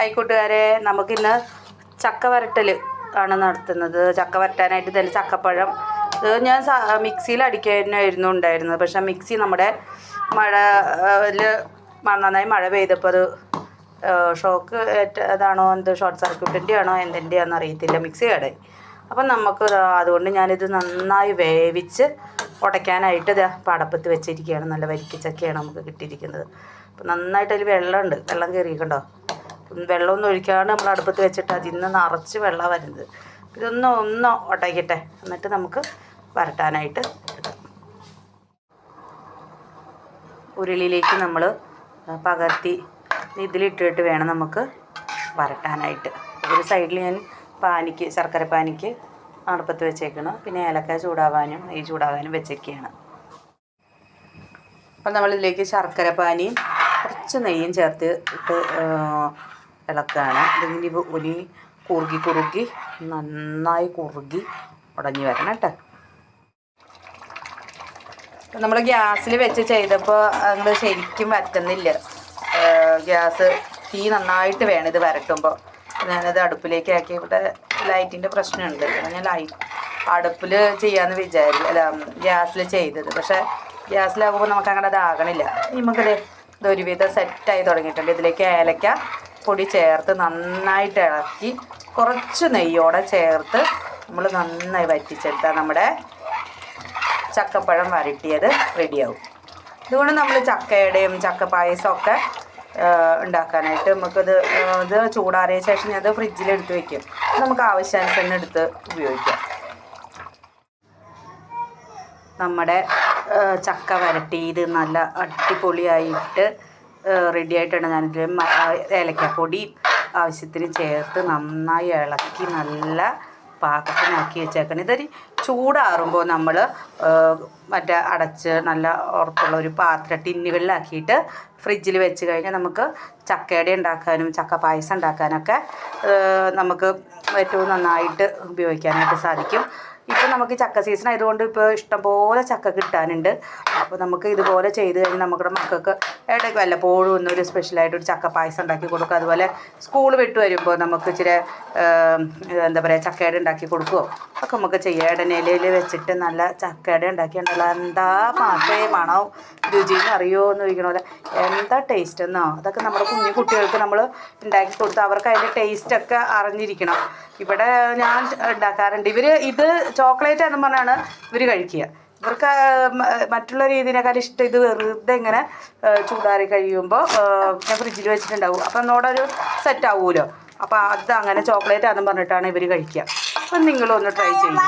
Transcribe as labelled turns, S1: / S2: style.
S1: ആയിക്കോട്ടുകാരെ നമുക്കിന്ന് ചക്ക വരട്ടൽ ആണ് നടത്തുന്നത്. ചക്ക വരട്ടാനായിട്ട് തന്നെ ചക്കപ്പഴം. ഇത് ഞാൻ മിക്സിയിൽ അടിക്കാനായിരുന്നു ഉണ്ടായിരുന്നത്. പക്ഷേ മിക്സി നമ്മുടെ മഴ നന്നായി മഴ പെയ്തപ്പോൾ അത് ഷോക്ക് അതാണോ എന്തോ ഷോർട്ട് സർക്യൂട്ടിന്റെ ആണോ എന്തിന്റെ ആണെന്ന് അറിയത്തില്ല. മിക്സി കടയിൽ അപ്പം നമുക്ക് അതുകൊണ്ട് ഞാനിത് നന്നായി വേവിച്ച് ഉടയ്ക്കാനായിട്ട് ഇത് പടപ്പത്ത് വെച്ചിരിക്കുകയാണ്. നല്ല വരിക്കച്ചക്കയാണ് നമുക്ക് കിട്ടിയിരിക്കുന്നത്. അപ്പം നന്നായിട്ട് അതിൽ വെള്ളമുണ്ട്. വെള്ളം കയറിയിട്ടുണ്ടോ? വെള്ളമൊന്നും ഒഴിക്കാണ്ട് നമ്മൾ അടുപ്പത്ത് വെച്ചിട്ട് അതിൽ നിന്ന് നിറച്ച് വെള്ളമാണ് വരുന്നത്. ഇതൊന്ന് ഒന്ന് ഉടയ്ക്കട്ടെ എന്നിട്ട് നമുക്ക് വരട്ടാനായിട്ട് ഉരുളിയിലേക്ക് നമ്മൾ പകർത്തി ഇതിലിട്ടിട്ട് വേണം നമുക്ക് വരട്ടാനായിട്ട്. ഒരു സൈഡിൽ ഞാൻ പാനിക്ക് ശർക്കര പാനിക്ക് അടുപ്പത്ത് വെച്ചേക്കണം. പിന്നെ ഏലക്ക ചൂടാവാനും നെയ്യ് ചൂടാവാനും വെച്ചേക്കുകയാണ് അപ്പം നമ്മളിതിലേക്ക് ശർക്കര പാനിയും കുറച്ച് നെയ്യും ചേർത്ത് ഇട്ട് ഇളക്കുകയാണ് ഇതിങ്ങനെ ഒലി കുറുകി കുറുകി നന്നായി കുറുകി ഉടഞ്ഞു വരണം കേട്ടോ. നമ്മൾ ഗ്യാസിൽ വെച്ച് ചെയ്തപ്പോൾ അങ്ങോട്ട് ശരിക്കും വറ്റുന്നില്ല. ഗ്യാസ് തീ നന്നായിട്ട് വേണം ഇത് വരട്ടുമ്പോൾ ഞാനത് അടുപ്പിലേക്ക് ആക്കി. ഇവിടെ ലൈറ്റിന്റെ പ്രശ്നമുണ്ട്. ഞാൻ ലൈറ്റ് അടുപ്പിൽ ചെയ്യാമെന്ന് വിചാരിച്ചു. അല്ല ഗ്യാസിൽ ചെയ്തത്. പക്ഷേ ഗ്യാസിലാകുമ്പോൾ നമുക്ക് അങ്ങനെ അതാകണില്ല നമുക്കത് ഇതൊരുവിധം സെറ്റായി തുടങ്ങിയിട്ടുണ്ട്. ഇതിലേക്ക് ഏലക്ക പൊടി ചേർത്ത് നന്നായിട്ട് ഇളക്കി കുറച്ച് നെയ്യോടെ ചേർത്ത് നമ്മൾ നന്നായി വറ്റിച്ചെടുത്താൽ നമ്മുടെ ചക്കപ്പഴം വരട്ടിയത് റെഡിയാവും. ഇതുകൊണ്ട് നമ്മൾ ചക്കയുടെയും ചക്ക പായസമൊക്കെ ഉണ്ടാക്കാനായിട്ട് നമുക്കത് ഇത് ചൂടാറിയ ശേഷം ഞാൻ അത് ഫ്രിഡ്ജിൽ വയ്ക്കും നമുക്ക് ആവശ്യാനുസരണം എടുത്ത് ഉപയോഗിക്കാം. നമ്മുടെ ചക്ക വരട്ടിയത് നല്ല അടിപൊളിയായിട്ട് റെഡി ആയിട്ടുണ്ട് ഞാനിതിൽ ഏലക്കപ്പൊടി ആവശ്യത്തിന് ചേർത്ത് നന്നായി ഇളക്കി നല്ല പാകത്തിനാക്കി വെച്ചേക്കണം. ഇതൊരു ചൂടാറുമ്പോൾ നമ്മൾ മറ്റേ അടച്ച് നല്ല ഉറപ്പുള്ള ഒരു പാത്രം ടിന്നുകളിലാക്കിയിട്ട് ഫ്രിഡ്ജിൽ വെച്ച് കഴിഞ്ഞാൽ നമുക്ക് ചക്കയുടെ ഉണ്ടാക്കാനും ചക്ക പായസം ഉണ്ടാക്കാനൊക്കെ നമുക്ക് ഏറ്റവും നന്നായിട്ട് ഉപയോഗിക്കാനായിട്ട് സാധിക്കും. നമുക്ക് ചക്ക സീസൺ ആയതുകൊണ്ട് ഇപ്പോൾ ഇഷ്ടംപോലെ ചക്ക കിട്ടാനുണ്ട്. അപ്പോൾ നമുക്ക് ഇതുപോലെ ചെയ്ത് കഴിഞ്ഞാൽ നമ്മുടെ മക്കൾക്ക് ഇടയ്ക്ക് വല്ലപ്പോഴും ഒന്നൊരു സ്പെഷ്യലായിട്ട് ഒരു ചക്ക പായസം ഉണ്ടാക്കി കൊടുക്കുക അതുപോലെ സ്കൂൾ വിട്ട് വരുമ്പോൾ നമുക്ക് ഇച്ചിരി എന്താ പറയുക ചക്കയുടെ ഉണ്ടാക്കി കൊടുക്കുമോ ഒക്കെ നമുക്ക് ചെയ്യാം. ഇടനിലയിൽ വെച്ചിട്ട് നല്ല ചക്കയുടെ ഉണ്ടാക്കിയിട്ടുണ്ടല്ലോ എന്താ മാത്രമേ മണവും. രുചിയും അറിയുമോ എന്ന് ചോദിക്കണ പോലെ എന്താ ടേസ്റ്റ് എന്നോ? അതൊക്കെ നമ്മുടെ കുഞ്ഞു കുട്ടികൾക്ക് നമ്മൾ ഉണ്ടാക്കി കൊടുത്ത് അവർക്ക് അതിന്റെ ടേസ്റ്റൊക്കെ അറിഞ്ഞിരിക്കണം. ഇവിടെ ഞാൻ ഉണ്ടാക്കാറുണ്ട്. ഇവർ ഇത് ചോക്ലേറ്റ് എന്ന് പറഞ്ഞാണ് ഇവർ കഴിക്കുക. ഇവർക്ക് മറ്റുള്ള രീതിയിനേക്കാൾ ഇഷ്ടം ഇത് വെറുതെ ഇങ്ങനെ ചൂടാറി കഴിയുമ്പോൾ ഞാൻ ഫ്രിഡ്ജിൽ വെച്ചിട്ടുണ്ടാവും. അപ്പം നമ്മുടെ ഒരു സെറ്റ് ആവുമല്ലോ അപ്പോൾ അത് അങ്ങനെ ചോക്ലേറ്റ് ആണെന്ന് പറഞ്ഞിട്ടാണ് ഇവർ കഴിക്കുക. അപ്പം നിങ്ങളൊന്ന് ട്രൈ ചെയ്യും.